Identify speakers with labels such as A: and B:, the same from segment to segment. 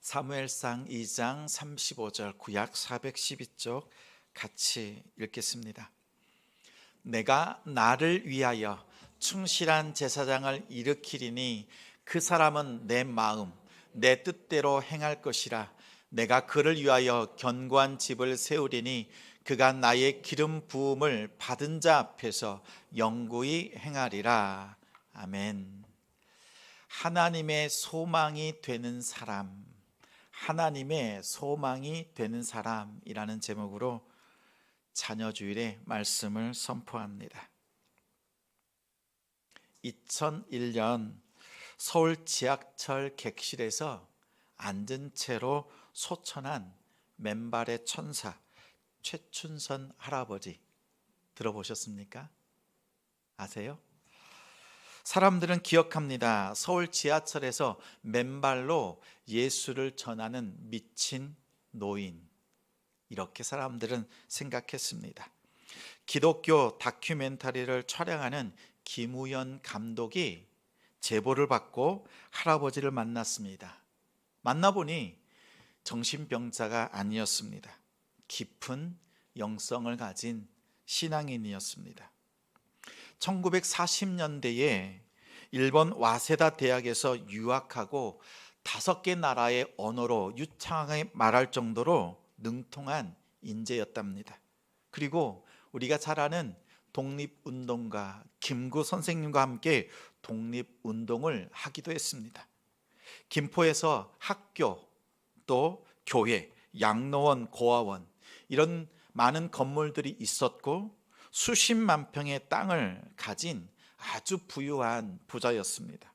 A: 사무엘상 2장 35절 구약 412쪽 같이 읽겠습니다. 내가 나를 위하여 충실한 제사장을 일으키리니 그 사람은 내 마음 내 뜻대로 행할 것이라. 내가 그를 위하여 견고한 집을 세우리니 그가 나의 기름 부음을 받은 자 앞에서 영구히 행하리라. 아멘. 하나님의 소망이 되는 사람 하나님의 소망이 되는 사람이라는 제목으로 자녀 주일의 말씀을 선포합니다. 2001년 서울 지하철 객실에서 앉은 채로 소천한 맨발의 천사 최춘선 할아버지 들어보셨습니까? 아세요? 사람들은 기억합니다. 서울 지하철에서 맨발로 예수를 전하는 미친 노인. 이렇게 사람들은 생각했습니다. 기독교 다큐멘터리를 촬영하는 김우연 감독이 제보를 받고 할아버지를 만났습니다. 만나보니 정신병자가 아니었습니다. 깊은 영성을 가진 신앙인이었습니다. 1940년대에 일본 와세다 대학에서 유학하고 다섯 개 나라의 언어로 유창하게 말할 정도로 능통한 인재였답니다. 그리고 우리가 잘 아는 독립운동가 김구 선생님과 함께 독립운동을 하기도 했습니다. 김포에서 학교, 또 교회, 양로원, 고아원 이런 많은 건물들이 있었고 수십만 평의 땅을 가진 아주 부유한 부자였습니다.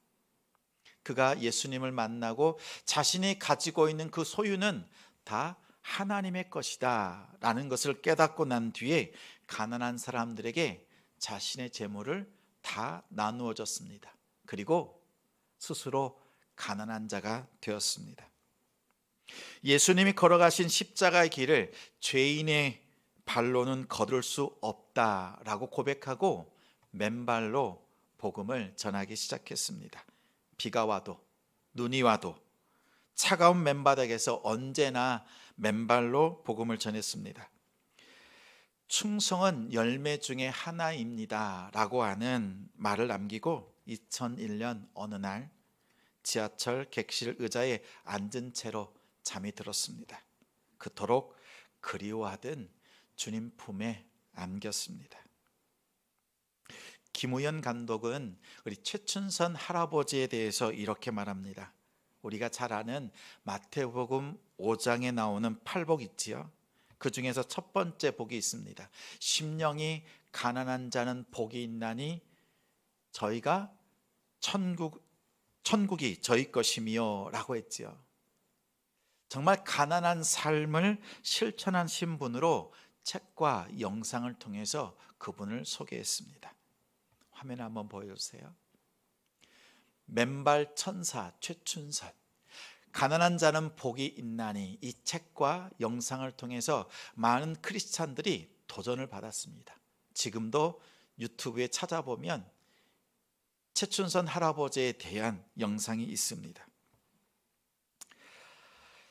A: 그가 예수님을 만나고 자신이 가지고 있는 그 소유는 다 하나님의 것이다 라는 것을 깨닫고 난 뒤에 가난한 사람들에게 자신의 재물을 다 나누어 줬습니다. 그리고 스스로 가난한 자가 되었습니다. 예수님이 걸어가신 십자가의 길을 죄인의 발로는 걸을 수 없다라고 고백하고 맨발로 복음을 전하기 시작했습니다. 비가 와도 눈이 와도 차가운 맨바닥에서 언제나 맨발로 복음을 전했습니다. 충성은 열매 중에 하나입니다. 라고 하는 말을 남기고 2001년 어느 날 지하철 객실 의자에 앉은 채로 잠이 들었습니다. 그토록 그리워하던 주님 품에 안겼습니다. 김우연 감독은 우리 최춘선 할아버지에 대해서 이렇게 말합니다. 우리가 잘 아는 마태복음 5장에 나오는 팔복 있지요. 그 중에서 첫 번째 복이 있습니다. 심령이 가난한 자는 복이 있나니 저희가 천국 천국이 저희 것이며라고 했지요. 정말 가난한 삶을 실천한 신분으로 책과 영상을 통해서 그분을 소개했습니다. 화면 한번 보여주세요. 맨발 천사 최춘선 가난한 자는 복이 있나니 이 책과 영상을 통해서 많은 크리스찬들이 도전을 받았습니다. 지금도 유튜브에 찾아보면 최춘선 할아버지에 대한 영상이 있습니다.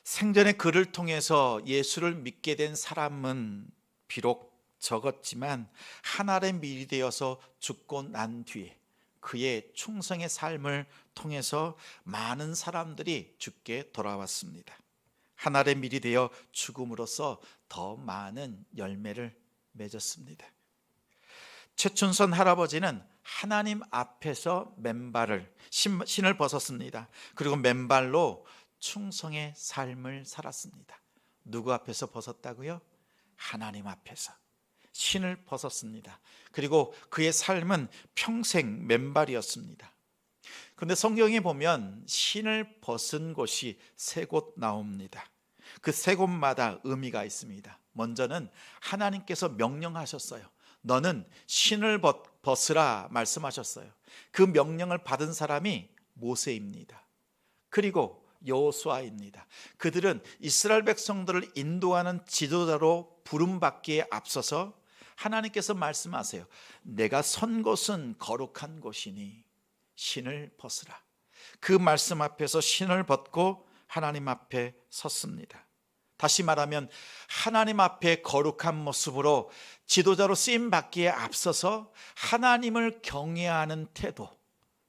A: 생전에 그를 통해서 예수를 믿게 된 사람은 비록 적었지만 하나의 미리 되어서 죽고 난 뒤에 그의 충성의 삶을 통해서 많은 사람들이 죽게 돌아왔습니다. 하나의 밀이 되어 죽음으로써 더 많은 열매를 맺었습니다. 최춘선 할아버지는 하나님 앞에서 맨발을 신을 벗었습니다. 그리고 맨발로 충성의 삶을 살았습니다. 누구 앞에서 벗었다고요? 하나님 앞에서 신을 벗었습니다. 그리고 그의 삶은 평생 맨발이었습니다. 근데 성경에 보면 신을 벗은 곳이 세 곳 나옵니다. 그 세 곳마다 의미가 있습니다. 먼저는 하나님께서 명령하셨어요. 너는 신을 벗으라 말씀하셨어요. 그 명령을 받은 사람이 모세입니다. 그리고 여호수아입니다. 그들은 이스라엘 백성들을 인도하는 지도자로 부름 받기에 앞서서 하나님께서 말씀하세요. 내가 선 곳은 거룩한 곳이니 신을 벗으라. 그 말씀 앞에서 신을 벗고 하나님 앞에 섰습니다. 다시 말하면 하나님 앞에 거룩한 모습으로 지도자로 쓰임 받기에 앞서서 하나님을 경외하는 태도,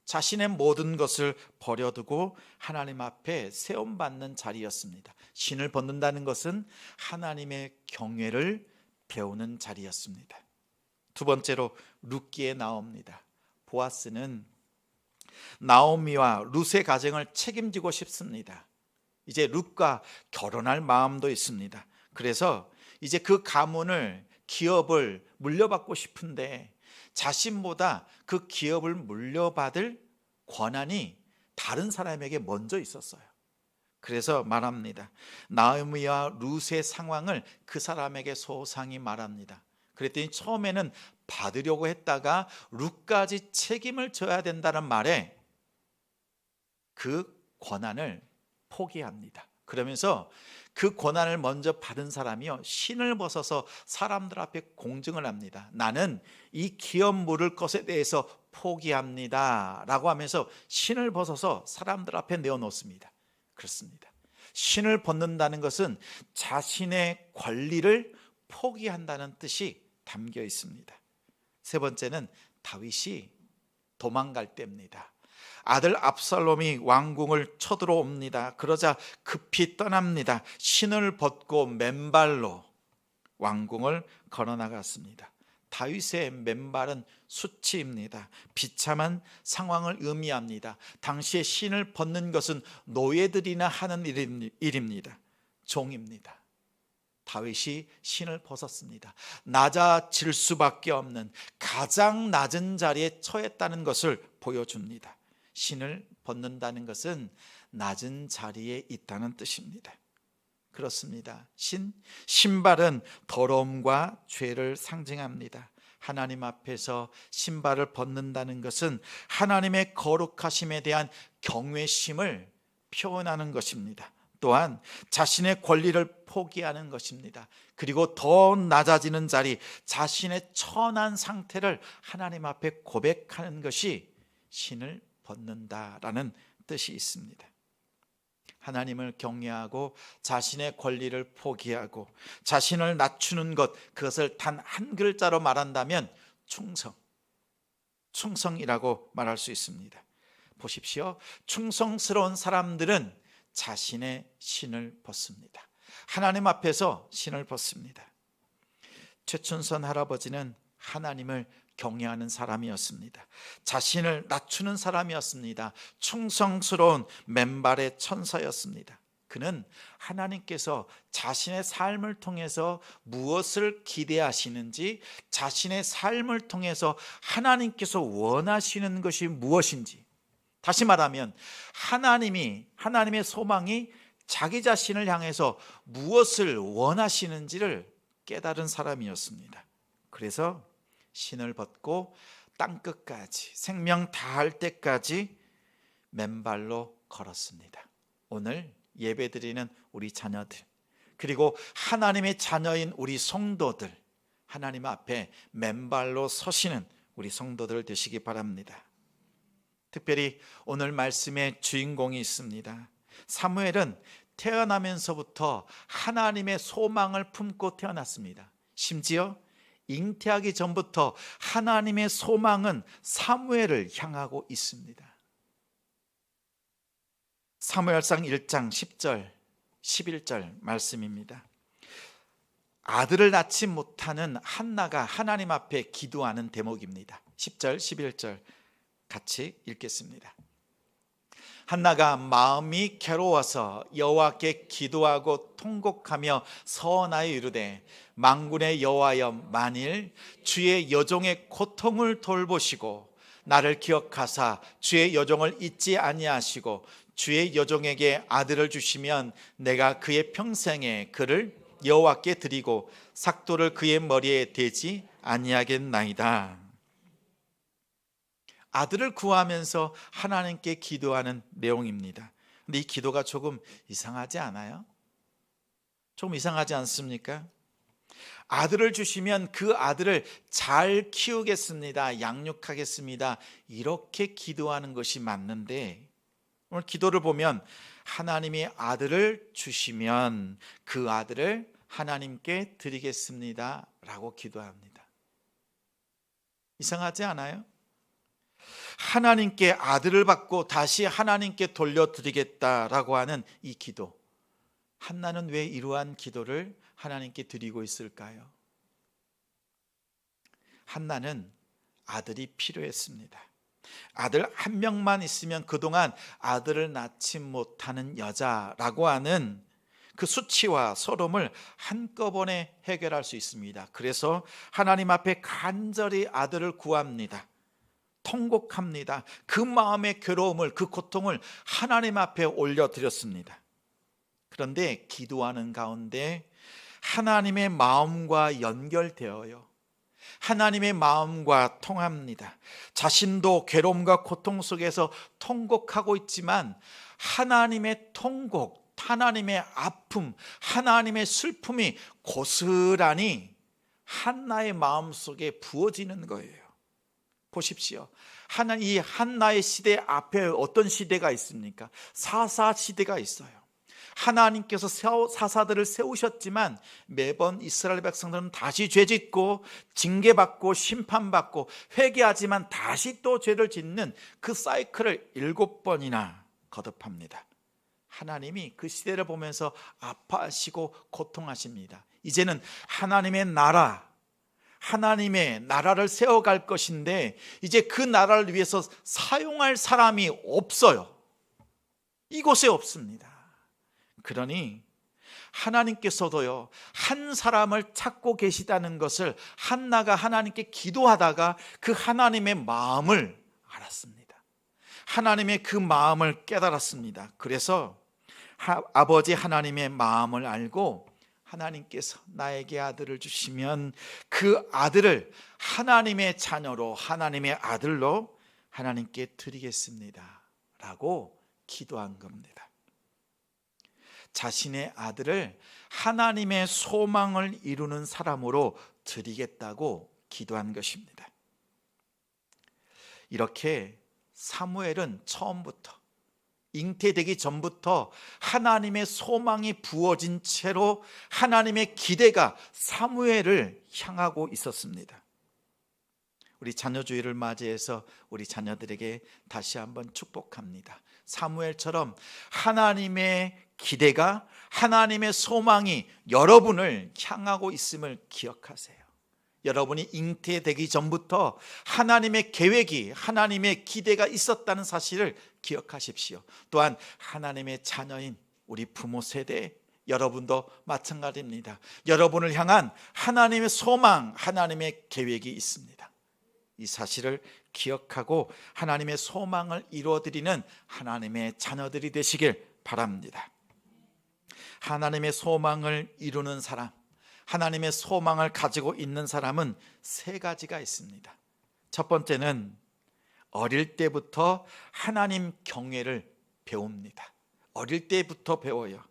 A: 자신의 모든 것을 버려두고 하나님 앞에 세움 받는 자리였습니다. 신을 벗는다는 것은 하나님의 경외를 배우는 자리였습니다. 두 번째로 룻기에 나옵니다. 보아스는 나오미와 룻의 가정을 책임지고 싶습니다. 이제 룻과 결혼할 마음도 있습니다. 그래서 이제 그 가문을 기업을 물려받고 싶은데 자신보다 그 기업을 물려받을 권한이 다른 사람에게 먼저 있었어요. 그래서 말합니다. 나오미와 룻의 상황을 그 사람에게 소상히 말합니다. 그랬더니 처음에는 받으려고 했다가 룻까지 책임을 져야 된다는 말에 그 권한을 포기합니다. 그러면서 그 권한을 먼저 받은 사람이요 신을 벗어서 사람들 앞에 공증을 합니다. 나는 이 기업 물을 것에 대해서 포기합니다라고 하면서 신을 벗어서 사람들 앞에 내어놓습니다. 그렇습니다. 신을 벗는다는 것은 자신의 권리를 포기한다는 뜻이 담겨 있습니다. 세 번째는 다윗이 도망갈 때입니다. 아들 압살롬이 왕궁을 쳐들어옵니다. 그러자 급히 떠납니다. 신을 벗고 맨발로 왕궁을 걸어 나갔습니다. 다윗의 맨발은 수치입니다. 비참한 상황을 의미합니다. 당시에 신을 벗는 것은 노예들이나 하는 일입니다. 종입니다. 다윗이 신을 벗었습니다. 낮아질 수밖에 없는 가장 낮은 자리에 처했다는 것을 보여줍니다. 신을 벗는다는 것은 낮은 자리에 있다는 뜻입니다. 그렇습니다. 신 신발은 더러움과 죄를 상징합니다. 하나님 앞에서 신발을 벗는다는 것은 하나님의 거룩하심에 대한 경외심을 표현하는 것입니다. 또한 자신의 권리를 포기하는 것입니다. 그리고 더 낮아지는 자리, 자신의 천한 상태를 하나님 앞에 고백하는 것이 신을 벗는다라는 뜻이 있습니다. 하나님을 경외하고 자신의 권리를 포기하고 자신을 낮추는 것 그것을 단 한 글자로 말한다면 충성. 충성이라고 말할 수 있습니다. 보십시오. 충성스러운 사람들은 자신의 신을 벗습니다. 하나님 앞에서 신을 벗습니다. 최춘선 할아버지는 하나님을 경외하는 사람이었습니다. 자신을 낮추는 사람이었습니다. 충성스러운 맨발의 천사였습니다. 그는 하나님께서 자신의 삶을 통해서 무엇을 기대하시는지, 자신의 삶을 통해서 하나님께서 원하시는 것이 무엇인지, 다시 말하면 하나님이, 하나님의 소망이 자기 자신을 향해서 무엇을 원하시는지를 깨달은 사람이었습니다. 그래서 신을 벗고 땅 끝까지 생명 다할 때까지 맨발로 걸었습니다. 오늘 예배드리는 우리 자녀들 그리고 하나님의 자녀인 우리 성도들 하나님 앞에 맨발로 서시는 우리 성도들 되시기 바랍니다. 특별히 오늘 말씀의 주인공이 있습니다. 사무엘은 태어나면서부터 하나님의 소망을 품고 태어났습니다. 심지어 잉태하기 전부터 하나님의 소망은 사무엘을 향하고 있습니다. 사무엘상 1장 10절, 11절 말씀입니다. 아들을 낳지 못하는 한나가 하나님 앞에 기도하는 대목입니다. 10절, 11절 같이 읽겠습니다. 한나가 마음이 괴로워서 여호와께 기도하고 통곡하며 서원하여 이르되 망군의 여호와여 만일 주의 여종의 고통을 돌보시고 나를 기억하사 주의 여종을 잊지 아니하시고 주의 여종에게 아들을 주시면 내가 그의 평생에 그를 여호와께 드리고 삭도를 그의 머리에 대지 아니하겠나이다. 아들을 구하면서 하나님께 기도하는 내용입니다. 근데 이 기도가 조금 이상하지 않아요? 조금 이상하지 않습니까? 아들을 주시면 그 아들을 잘 키우겠습니다. 양육하겠습니다. 이렇게 기도하는 것이 맞는데 오늘 기도를 보면 하나님이 아들을 주시면 그 아들을 하나님께 드리겠습니다. 라고 기도합니다. 이상하지 않아요? 하나님께 아들을 받고 다시 하나님께 돌려드리겠다라고 하는 이 기도. 한나는 왜 이러한 기도를 하나님께 드리고 있을까요? 한나는 아들이 필요했습니다. 아들 한 명만 있으면 그동안 아들을 낳지 못하는 여자라고 하는 그 수치와 서름을 한꺼번에 해결할 수 있습니다. 그래서 하나님 앞에 간절히 아들을 구합니다. 통곡합니다. 그 마음의 괴로움을, 그 고통을 하나님 앞에 올려드렸습니다. 그런데 기도하는 가운데 하나님의 마음과 연결되어요. 하나님의 마음과 통합니다. 자신도 괴로움과 고통 속에서 통곡하고 있지만 하나님의 통곡, 하나님의 아픔, 하나님의 슬픔이 고스란히 한나의 마음 속에 부어지는 거예요. 보십시오. 하나 이 한나의 시대 앞에 어떤 시대가 있습니까? 사사 시대가 있어요. 하나님께서 사사들을 세우셨지만 매번 이스라엘 백성들은 다시 죄짓고 징계받고 심판받고 회개하지만 다시 또 죄를 짓는 그 사이클을 일곱 번이나 거듭합니다. 하나님이 그 시대를 보면서 아파하시고 고통하십니다. 이제는 하나님의 나라, 하나님의 나라를 세워갈 것인데 이제 그 나라를 위해서 사용할 사람이 없어요. 이곳에 없습니다. 그러니 하나님께서도요, 한 사람을 찾고 계시다는 것을 한나가 하나님께 기도하다가 그 하나님의 마음을 알았습니다. 하나님의 그 마음을 깨달았습니다. 그래서 하, 아버지 하나님의 마음을 알고 하나님께서 나에게 아들을 주시면 그 아들을 하나님의 자녀로 하나님의 아들로 하나님께 드리겠습니다. 라고 기도한 겁니다. 자신의 아들을 하나님의 소망을 이루는 사람으로 드리겠다고 기도한 것입니다. 이렇게 사무엘은 처음부터 잉태되기 전부터 하나님의 소망이 부어진 채로 하나님의 기대가 사무엘을 향하고 있었습니다. 우리 자녀주의를 맞이해서 우리 자녀들에게 다시 한번 축복합니다. 사무엘처럼 하나님의 기대가 하나님의 소망이 여러분을 향하고 있음을 기억하세요. 여러분이 잉태되기 전부터 하나님의 계획이 하나님의 기대가 있었다는 사실을 기억하십시오. 또한 하나님의 자녀인 우리 부모 세대 여러분도 마찬가지입니다. 여러분을 향한 하나님의 소망, 하나님의 계획이 있습니다. 이 사실을 기억하고 하나님의 소망을 이루어드리는 하나님의 자녀들이 되시길 바랍니다. 하나님의 소망을 이루는 사람, 하나님의 소망을 가지고 있는 사람은 세 가지가 있습니다. 첫 번째는 어릴 때부터 하나님 경외를 배웁니다. 어릴 때부터 배워요.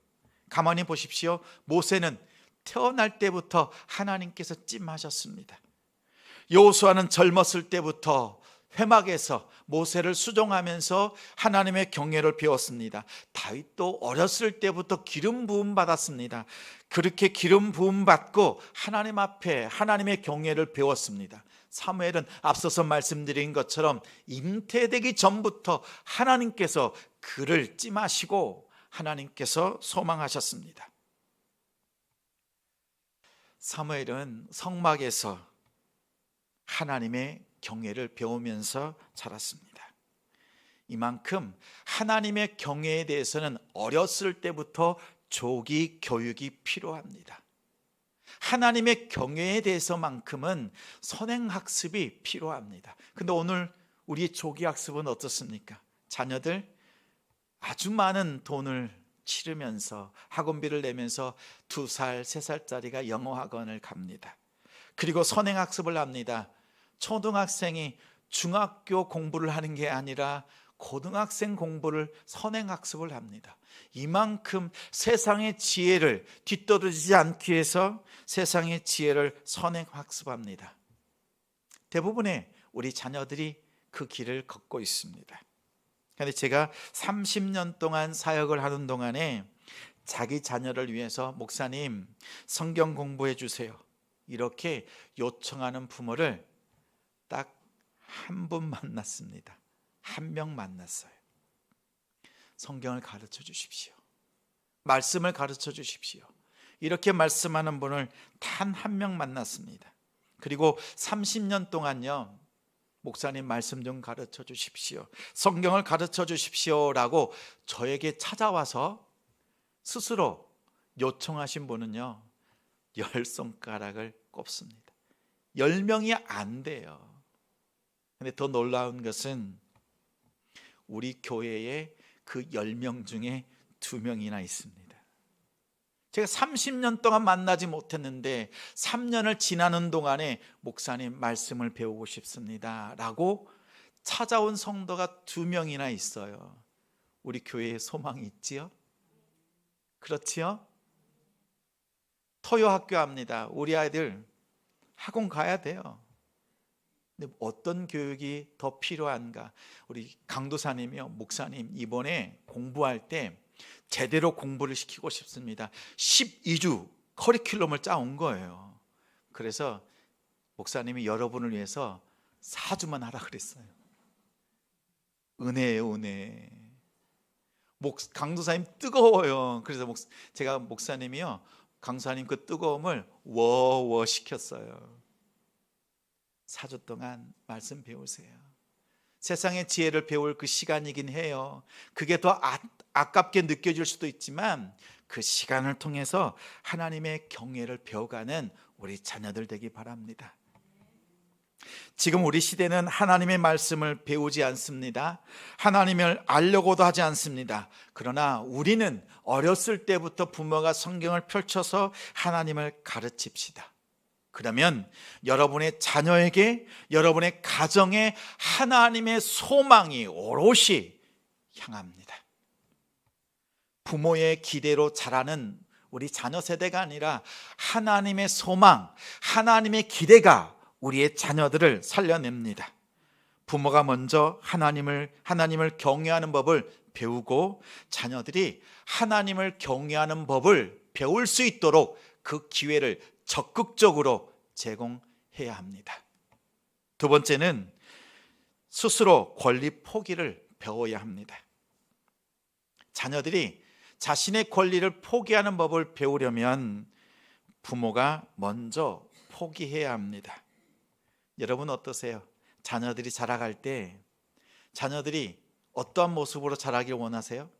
A: 가만히 보십시오. 모세는 태어날 때부터 하나님께서 찜하셨습니다. 여호수아는 젊었을 때부터 회막에서 모세를 수종하면서 하나님의 경외를 배웠습니다. 다윗도 어렸을 때부터 기름 부음 받았습니다. 그렇게 기름 부음 받고 하나님 앞에 하나님의 경외를 배웠습니다. 사무엘은 앞서서 말씀드린 것처럼 잉태되기 전부터 하나님께서 그를 찜하시고 하나님께서 소망하셨습니다. 사무엘은 성막에서 하나님의 경외를 배우면서 자랐습니다. 이만큼 하나님의 경외에 대해서는 어렸을 때부터 조기 교육이 필요합니다. 하나님의 경외에 대해서만큼은 선행 학습이 필요합니다. 근데 오늘 우리 조기 학습은 어떻습니까? 자녀들 아주 많은 돈을 치르면서 학원비를 내면서 두 살, 세 살짜리가 영어 학원을 갑니다. 그리고 선행 학습을 합니다. 초등학생이 중학교 공부를 하는 게 아니라 고등학생 공부를 선행학습을 합니다. 이만큼 세상의 지혜를 뒤떨어지지 않기 위해서 세상의 지혜를 근데 제가 30년 동안 사역을 하는 동안에 자기 자녀를 위해서 목사님 성경 공부해 주세요. 이렇게 요청하는 부모를 딱 한 분 만났습니다. 한 명 만났어요. 성경을 가르쳐 주십시오. 말씀을 가르쳐 주십시오. 이렇게 말씀하는 분을 단 한 명 만났습니다. 그리고 30년 동안요. 목사님 말씀 좀 가르쳐 주십시오. 성경을 가르쳐 주십시오라고 저에게 찾아와서 스스로 요청하신 분은요. 열 손가락을 꼽습니다. 열 명이 안 돼요. 근데 더 놀라운 것은 우리 교회에 그열명 중에 두 명이나 있습니다. 제가 30년 동안 만나지 못했는데 3년을 지나는 동안에 목사님 말씀을 배우고 싶습니다. 라고 찾아온 성도가 두 명이나 있어요. 우리 교회에 소망이 있지요? 그렇지요? 토요학교 합니다. 우리 아이들 학원 가야 돼요. 근데 어떤 교육이 더 필요한가? 우리 강도사님이요, 목사님 이번에 공부할 때 제대로 공부를 시키고 싶습니다. 12주 커리큘럼을 짜온 거예요. 그래서 목사님이 여러분을 위해서 4주만 하라 그랬어요. 은혜예요, 은혜. 목 강도사님 뜨거워요. 그래서 목, 제가 목사님이요, 강사님 그 뜨거움을 워워 시켰어요. 4주 동안 말씀 배우세요. 세상의 지혜를 배울 그 시간이긴 해요. 그게 더 아, 아깝게 느껴질 수도 있지만 그 시간을 통해서 하나님의 경외를 배워가는 우리 자녀들 되기 바랍니다. 지금 우리 시대는 하나님의 말씀을 배우지 않습니다. 하나님을 알려고도 하지 않습니다. 그러나 우리는 어렸을 때부터 부모가 성경을 펼쳐서 하나님을 가르칩시다. 그러면 여러분의 자녀에게 여러분의 가정에 하나님의 소망이 오롯이 향합니다. 부모의 기대로 자라는 우리 자녀 세대가 아니라 하나님의 소망, 하나님의 기대가 우리의 자녀들을 살려냅니다. 부모가 먼저 하나님을 하나님을 경외하는 법을 배우고 자녀들이 하나님을 경외하는 법을 배울 수 있도록 그 기회를 적극적으로 제공해야 합니다. 두 번째는 스스로 권리 포기를 배워야 합니다. 자녀들이 자신의 권리를 포기하는 법을 배우려면 부모가 먼저 포기해야 합니다. 여러분 어떠세요? 자녀들이 자라갈 때 자녀들이 어떠한 모습으로 자라길 원하세요?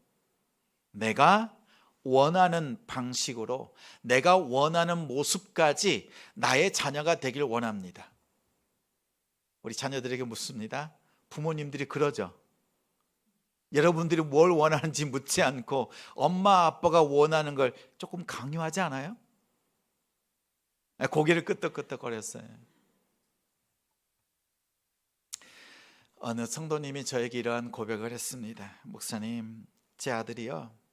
A: 내가 원하는 방식으로 내가 원하는 모습까지 나의 자녀가 되길 원합니다. 우리 자녀들에게 묻습니다. 부모님들이 그러죠. 여러분들이 뭘 원하는지 묻지 않고 엄마 아빠가 원하는 걸 조금 강요하지 않아요? 고개를 끄덕끄덕거렸어요. 어느 성도님이 저에게 이러한 고백을 했습니다. 목사님, 제 아들이요.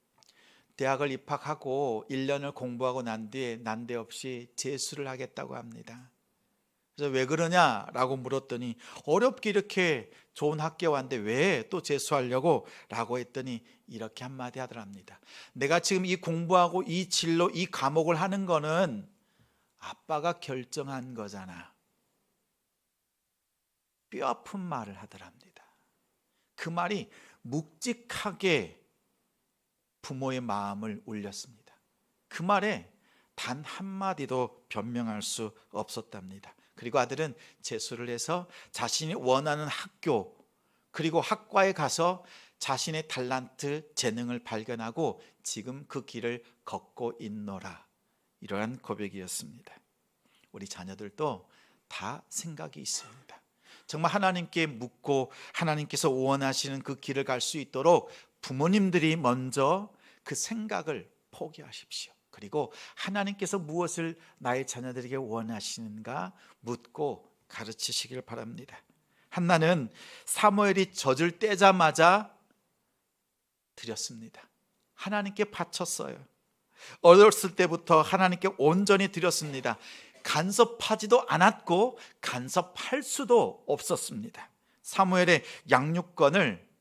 A: 대학을 입학하고 1년을 공부하고 난 뒤에 난데없이 재수를 하겠다고 합니다. 그래서 왜 그러냐라고 물었더니 어렵게 이렇게 좋은 학교 왔는데 왜 또 재수하려고 라고 했더니 이렇게 한마디 하더랍니다. 내가 지금 이 공부하고 이 진로 이 과목을 하는 거는 아빠가 결정한 거잖아. 뼈 아픈 말을 하더랍니다. 그 말이 묵직하게 부모의 마음을 울렸습니다. 그 말에 단 한마디도 변명할 수 없었답니다. 그리고 아들은 재수를 해서 자신이 원하는 학교 그리고 학과에 가서 자신의 달란트, 재능을 발견하고 지금 그 길을 걷고 있노라. 이러한 고백이었습니다. 우리 자녀들도 다 생각이 있습니다. 정말 하나님께 묻고 하나님께서 원하시는 그 길을 갈 수 있도록 부모님들이 먼저 그 생각을 포기하십시오. 그리고 하나님께서 무엇을 나의 자녀들에게 원하시는가 묻고 가르치시길 바랍니다. 한나는 사무엘이 젖을 떼자마자 드렸습니다. 하나님께 바쳤어요. 어렸을 때부터 하나님께 온전히 드렸습니다. 간섭하지도 않았고 간섭할 수도 없었습니다. 사무엘의 양육권을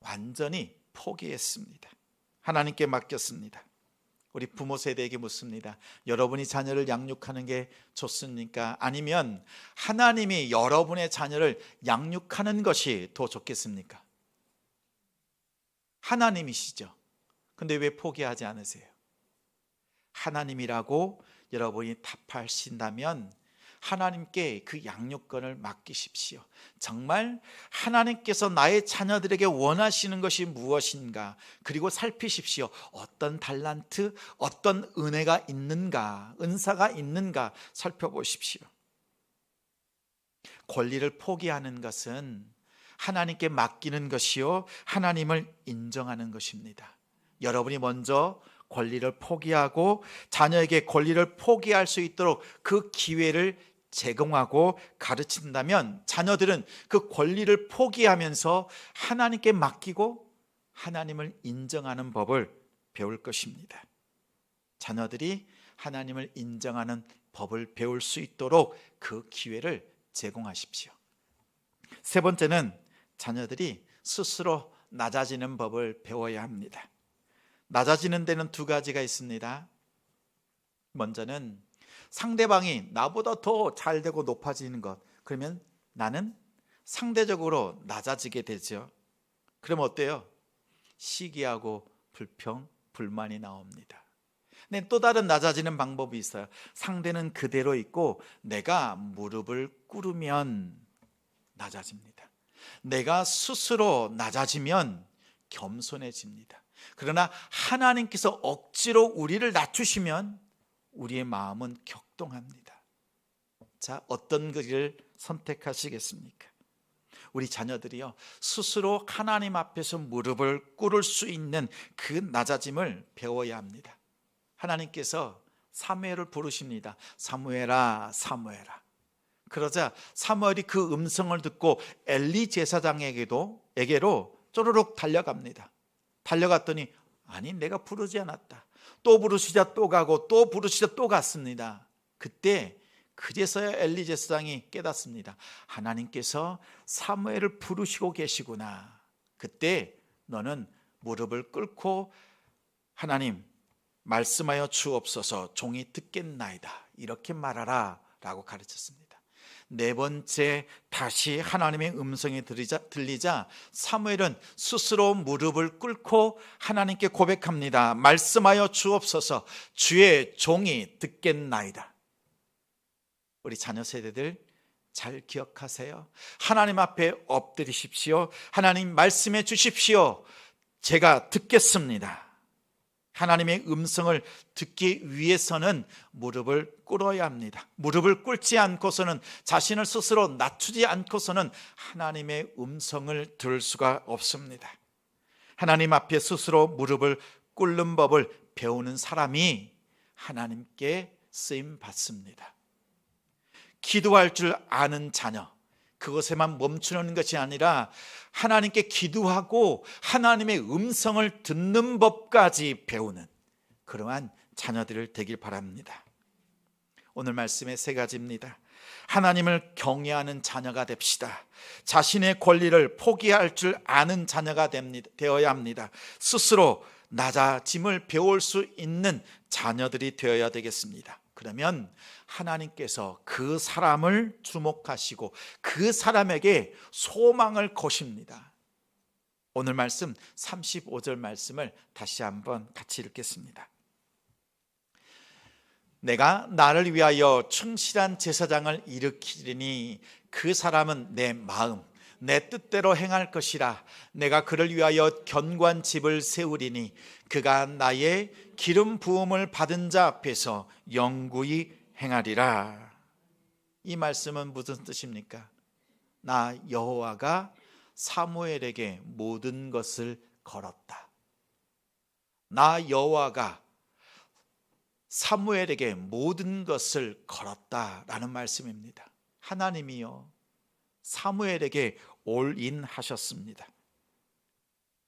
A: 완전히 포기했습니다. 하나님께 맡겼습니다. 우리 부모 세대에게 묻습니다. 여러분이 자녀를 양육하는 게 좋습니까? 아니면 하나님이 여러분의 자녀를 양육하는 것이 더 좋겠습니까? 하나님이시죠. 근데 왜 포기하지 않으세요? 하나님이라고 여러분이 답하신다면 하나님께 그 양육권을 맡기십시오. 정말 하나님께서 나의 자녀들에게 원하시는 것이 무엇인가, 그리고 살피십시오. 어떤 달란트, 어떤 은혜가 있는가, 은사가 있는가 살펴보십시오. 권리를 포기하는 것은 하나님께 맡기는 것이요, 하나님을 인정하는 것입니다. 여러분이 먼저 권리를 포기하고 자녀에게 권리를 포기할 수 있도록 그 기회를 제공하고 가르친다면 자녀들은 그 권리를 포기하면서 하나님께 맡기고 하나님을 인정하는 법을 배울 것입니다. 자녀들이 하나님을 인정하는 법을 배울 수 있도록 그 기회를 제공하십시오. 세 번째는 자녀들이 스스로 낮아지는 법을 배워야 합니다. 낮아지는 데는 두 가지가 있습니다. 먼저는 상대방이 나보다 더 잘 되고 높아지는 것. 그러면 나는 상대적으로 낮아지게 되죠. 그럼 어때요? 시기하고 불평, 불만이 나옵니다. 네, 또 다른 낮아지는 방법이 있어요. 상대는 그대로 있고 내가 무릎을 꿇으면 낮아집니다. 내가 스스로 낮아지면 겸손해집니다. 그러나 하나님께서 억지로 우리를 낮추시면 우리의 마음은 격동합니다. 자, 어떤 길을 선택하시겠습니까? 우리 자녀들이요, 스스로 하나님 앞에서 무릎을 꿇을 수 있는 그 낮아짐을 배워야 합니다. 하나님께서 사무엘을 부르십니다. 사무엘아, 사무엘아. 그러자 사무엘이 그 음성을 듣고 엘리 제사장에게도 에게로 쪼르륵 달려갑니다. 달려갔더니 아니 내가 부르지 않았다. 또 부르시자 또 가고 또 부르시자 또 갔습니다. 그때 그제서야 엘리 제사장이 깨닫습니다. 하나님께서 사무엘을 부르시고 계시구나. 그때 너는 무릎을 꿇고 하나님 말씀하여 주옵소서 종이 듣겠나이다. 이렇게 말하라 라고 가르쳤습니다. 네 번째 다시 하나님의 음성이 들리자, 사무엘은 스스로 무릎을 꿇고 하나님께 고백합니다. 말씀하여 주옵소서 주의 종이 듣겠나이다. 우리 자녀 세대들 잘 기억하세요. 하나님 앞에 엎드리십시오. 하나님 말씀해 주십시오. 제가 듣겠습니다. 하나님의 음성을 듣기 위해서는 무릎을 꿇어야 합니다. 무릎을 꿇지 않고서는 자신을 스스로 낮추지 않고서는 하나님의 음성을 들을 수가 없습니다. 하나님 앞에 스스로 무릎을 꿇는 법을 배우는 사람이 하나님께 쓰임 받습니다. 기도할 줄 아는 자녀, 그것에만 멈추는 것이 아니라 하나님께 기도하고 하나님의 음성을 듣는 법까지 배우는 그러한 자녀들을 되길 바랍니다. 오늘 말씀의 세 가지입니다. 하나님을 경외하는 자녀가 됩시다. 자신의 권리를 포기할 줄 아는 자녀가 됩니다. 되어야 합니다. 스스로 낮아짐을 배울 수 있는 자녀들이 되어야 되겠습니다. 그러면 하나님께서 그 사람을 주목하시고 그 사람에게 소망을 거십니다. 오늘 말씀 35절 말씀을 다시 한번 같이 읽겠습니다. 내가 나를 위하여 충실한 제사장을 일으키리니 그 사람은 내 마음 내 뜻대로 행할 것이라 내가 그를 위하여 견고한 집을 세우리니 그가 나의 기름 부음을 받은 자 앞에서 영구히 행하리라. 이 말씀은 무슨 뜻입니까? 나 여호와가 사무엘에게 모든 것을 걸었다. 나 여호와가 사무엘에게 모든 것을 걸었다라는 말씀입니다. 하나님이요 사무엘에게 올인 하셨습니다.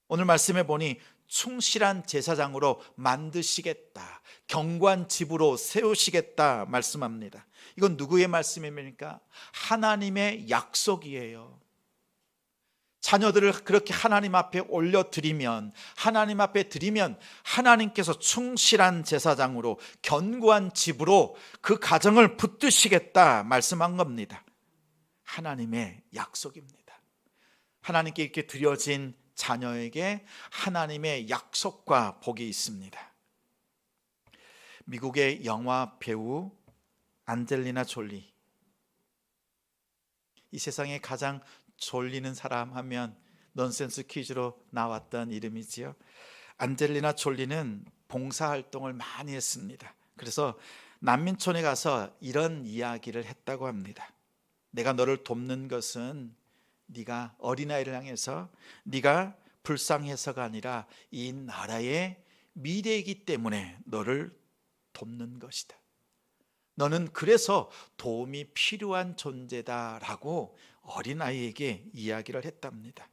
A: 오늘 말씀에 보니 충실한 제사장으로 만드시겠다. 경관 집으로 세우시겠다 말씀합니다. 이건 누구의 말씀입니까? 하나님의 약속이에요. 자녀들을 그렇게 하나님 앞에 올려드리면 하나님 앞에 드리면 하나님께서 충실한 제사장으로 견고한 집으로 그 가정을 붙드시겠다 말씀한 겁니다. 하나님의 약속입니다. 하나님께 이렇게 드려진 자녀에게 하나님의 약속과 복이 있습니다. 미국의 영화 배우 안젤리나 졸리 이 세상에 가장 졸리는 사람 하면 넌센스 퀴즈로 나왔던 이름이지요. 안젤리나 졸리는 봉사 활동을 많이 했습니다. 그래서 난민촌에 가서 이런 이야기를 했다고 합니다. 내가 너를 돕는 것은 네가 어린아이를 향해서 네가 불쌍해서가 아니라 이 나라의 미래이기 때문에 너를 돕는 것이다. 너는 그래서 도움이 필요한 존재다라고 어린아이에게 이야기를 했답니다.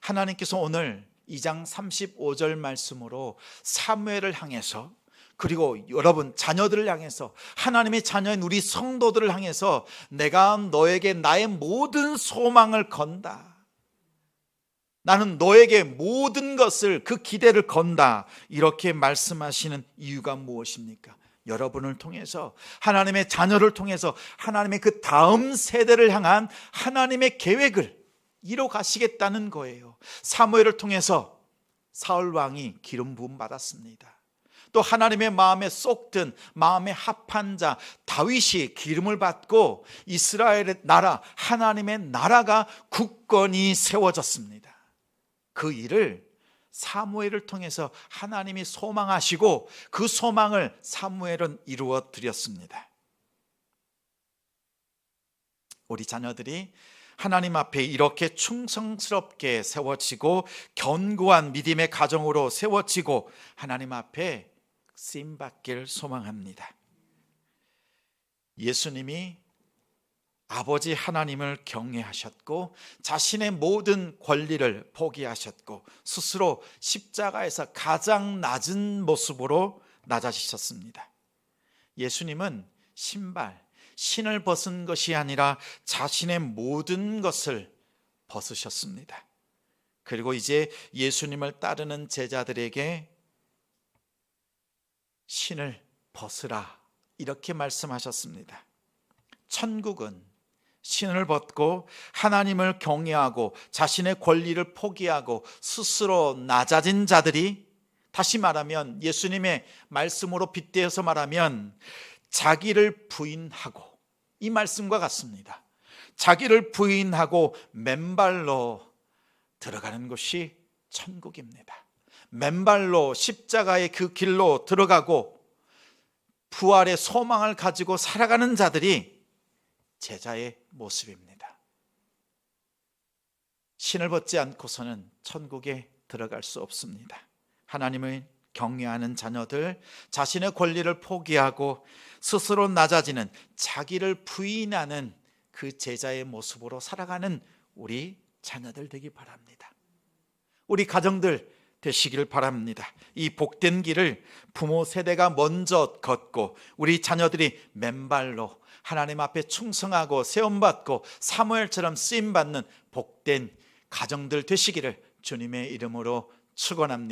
A: 하나님께서 오늘 2장 35절 말씀으로 사무엘을 향해서 그리고 여러분 자녀들을 향해서 하나님의 자녀인 우리 성도들을 향해서 내가 너에게 나의 모든 소망을 건다. 나는 너에게 모든 것을 그 기대를 건다. 이렇게 말씀하시는 이유가 무엇입니까? 여러분을 통해서 하나님의 자녀를 통해서 하나님의 그 다음 세대를 향한 하나님의 계획을 이뤄 가시겠다는 거예요. 사무엘을 통해서 사울 왕이 기름 부음 받았습니다. 또 하나님의 마음에 쏙든 마음에 합한 자 다윗이 기름을 받고 이스라엘의 나라 하나님의 나라가 굳건히 세워졌습니다. 그 일을 사무엘을 통해서 하나님이 소망하시고 그 소망을 사무엘은 이루어 드렸습니다. 우리 자녀들이 하나님 앞에 이렇게 충성스럽게 세워지고 견고한 믿음의 가정으로 세워지고 하나님 앞에 쓰임 받기를 소망합니다. 예수님이 아버지 하나님을 경외하셨고 자신의 모든 권리를 포기하셨고 스스로 십자가에서 가장 낮은 모습으로 낮아지셨습니다. 예수님은 신발, 신을 벗은 것이 아니라 자신의 모든 것을 벗으셨습니다. 그리고 이제 예수님을 따르는 제자들에게 신을 벗으라 이렇게 말씀하셨습니다. 천국은 신을 벗고 하나님을 경외하고 자신의 권리를 포기하고 스스로 낮아진 자들이 다시 말하면 예수님의 말씀으로 빗대어서 말하면 자기를 부인하고 이 말씀과 같습니다. 자기를 부인하고 맨발로 들어가는 곳이 천국입니다. 맨발로 십자가의 그 길로 들어가고 부활의 소망을 가지고 살아가는 자들이 제자의 모습입니다. 신을 벗지 않고서는 천국에 들어갈 수 없습니다. 하나님을 경외하는 자녀들, 자신의 권리를 포기하고 스스로 낮아지는 자기를 부인하는 그 제자의 모습으로 살아가는 우리 자녀들 되기 바랍니다. 우리 가정들 되시기를 바랍니다. 이 복된 길을 부모 세대가 먼저 걷고 우리 자녀들이 맨발로 하나님 앞에 충성하고 세움받고 사무엘처럼 쓰임 받는 복된 가정들 되시기를 주님의 이름으로 축원합니다.